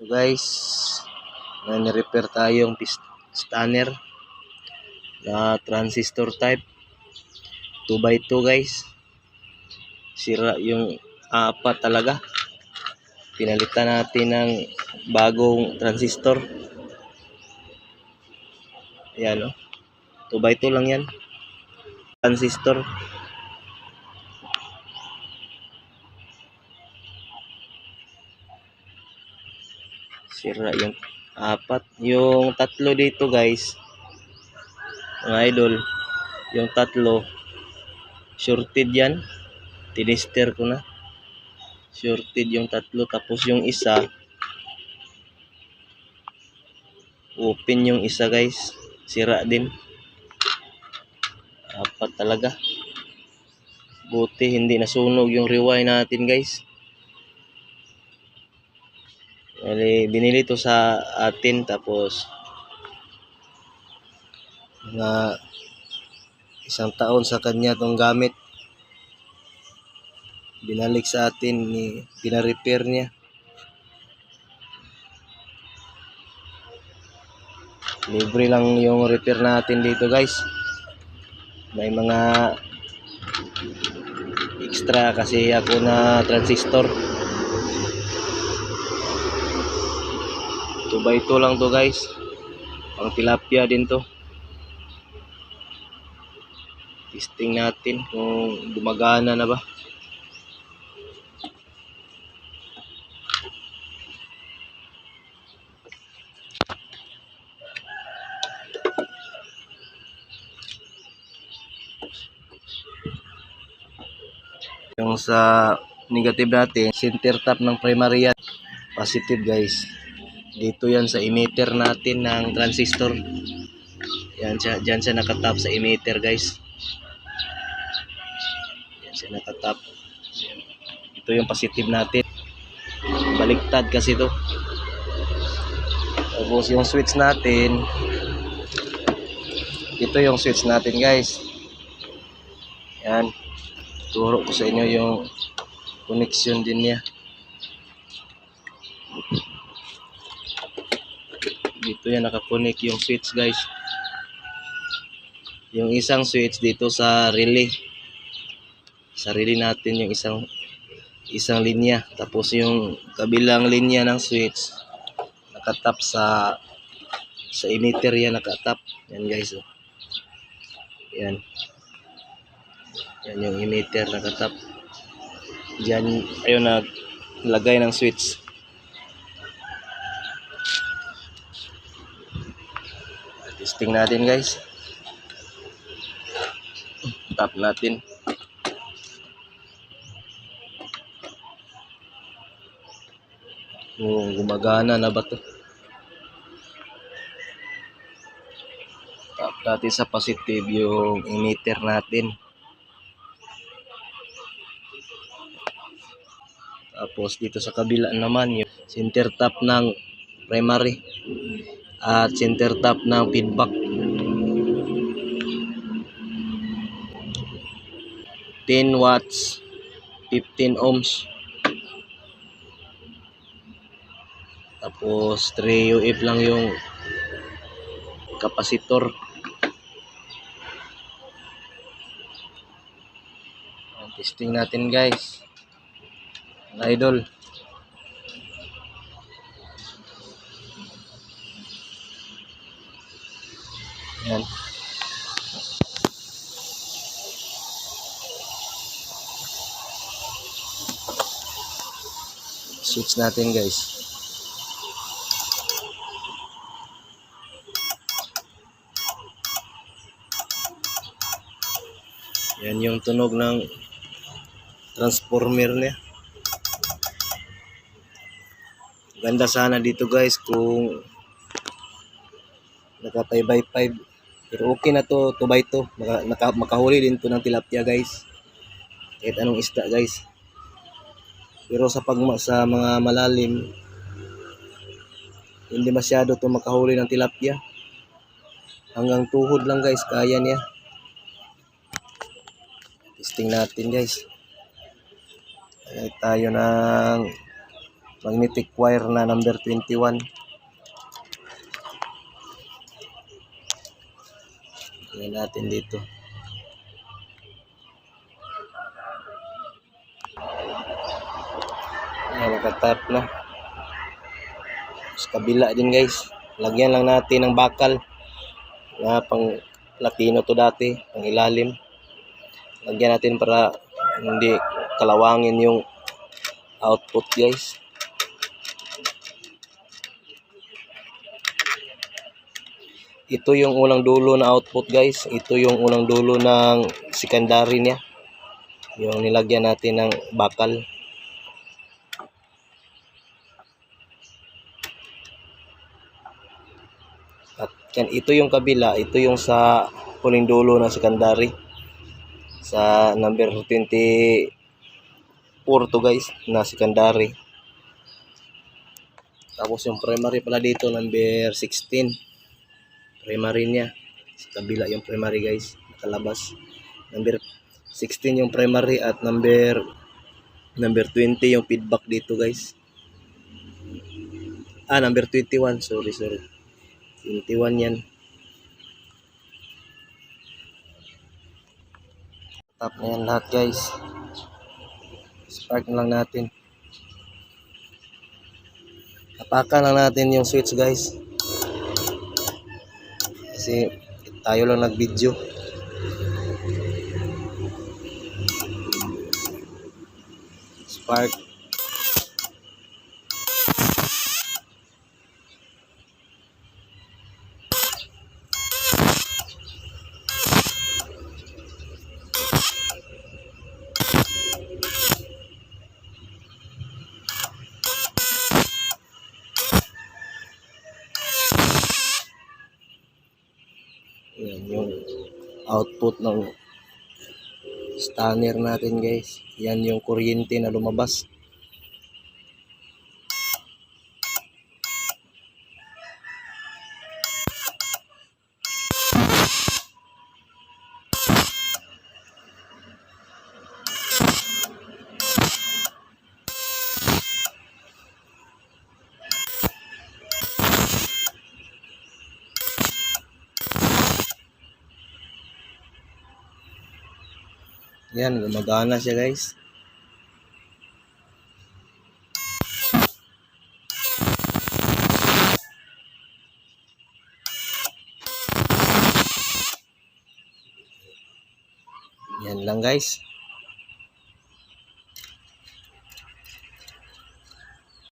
So guys, may repair tayong stunner na transistor type 2x2 guys. Sira yung apat talaga. Pinalitan natin ng bagong transistor. Ayan o. 2x2 lang yan. Transistor. Sira yung apat. Yung tatlo dito guys. Mga idol. Yung tatlo. Shorted yan. Tinister ko na. Shorted yung tatlo. Tapos yung isa. Open yung isa guys. Sira din. Apat talaga. Buti hindi nasunog yung rewind natin guys. Bali, binili to sa atin tapos mga isang taon sa kanya tong gamit. Binalik sa atin ni pina-repair niya. Libre lang yung repair natin dito guys. May mga extra kasi ako na transistor. 2 by 2 lang to guys. Pang tilapia din to. Testing natin kung gumagana na ba. Yung sa negative natin, center tap ng primary yan. Positive guys. Dito yan sa emitter natin ng transistor. Yan siya, dyan siya nakatap sa emitter guys. Yan siya nakatap. Yan. Ito yung positive natin. Baliktad kasi to. Tapos yung switch natin. Ito yung switch natin guys. Yan. Turo ko sa inyo yung connection din niya. Dito yan nakakonek yung switch guys. Yung isang switch dito sa relay. Sa relay natin yung isang isang linya. Tapos yung kabilang linya ng switch nakatap sa sa emitter yan nakatap. Yan guys oh. yan. Yan yung emitter nakatap. Dyan ayun naglagay ng switch testing natin guys. Tap natin. Kung gumagana na ba to? Tap natin sa positive yung emitter natin. Tapos dito sa kabila naman yung center tap ng primary at center tap ng feedback 10 watts 15 ohms. Tapos 3 UF lang yung kapasitor. Testing natin guys. Idol Yan. Switch natin guys. Yan yung tunog ng transformer niya. Ganda sana dito guys kung naka 5 by 5 pero okay na to 2 by 2 Maka, naka, makahuli din to ng tilapia guys. Kahit anong isda guys. Pero sa pag sa mga malalim hindi masyado to makahuli ng tilapia. Hanggang tuhod lang guys. Kaya niya. Testing natin guys. Kaya tayo ng magnetic wire na number 21. Tingnan natin dito. Ayan, nakatap na. Sa kabila din guys. Lagyan lang natin ng bakal na pang latino to dati, pang ilalim. Lagyan natin para hindi kalawangin yung output guys. Ito yung unang dulo na output guys. Ito yung unang dulo ng secondary niya. Yung nilagyan natin ng bakal. At yan, ito yung kabila, ito yung sa huling dulo ng secondary. Sa number 24 to guys, na secondary. Tapos yung primary pala dito, number 16. Primary niya. Sa kabila yung primary guys, nakalabas. Number 16 yung primary at number number 20 yung feedback dito guys. Ah, number 21. Sorry, sorry. 21 yan. Tap na yan lahat guys. Spark na lang natin. Tapakan lang natin yung switch guys. Kasi tayo lang nag-video. Spark. Yan yung output ng stunner natin guys. Yan yung kuryente na lumabas. Yan, gumagana siya guys. Yan lang guys.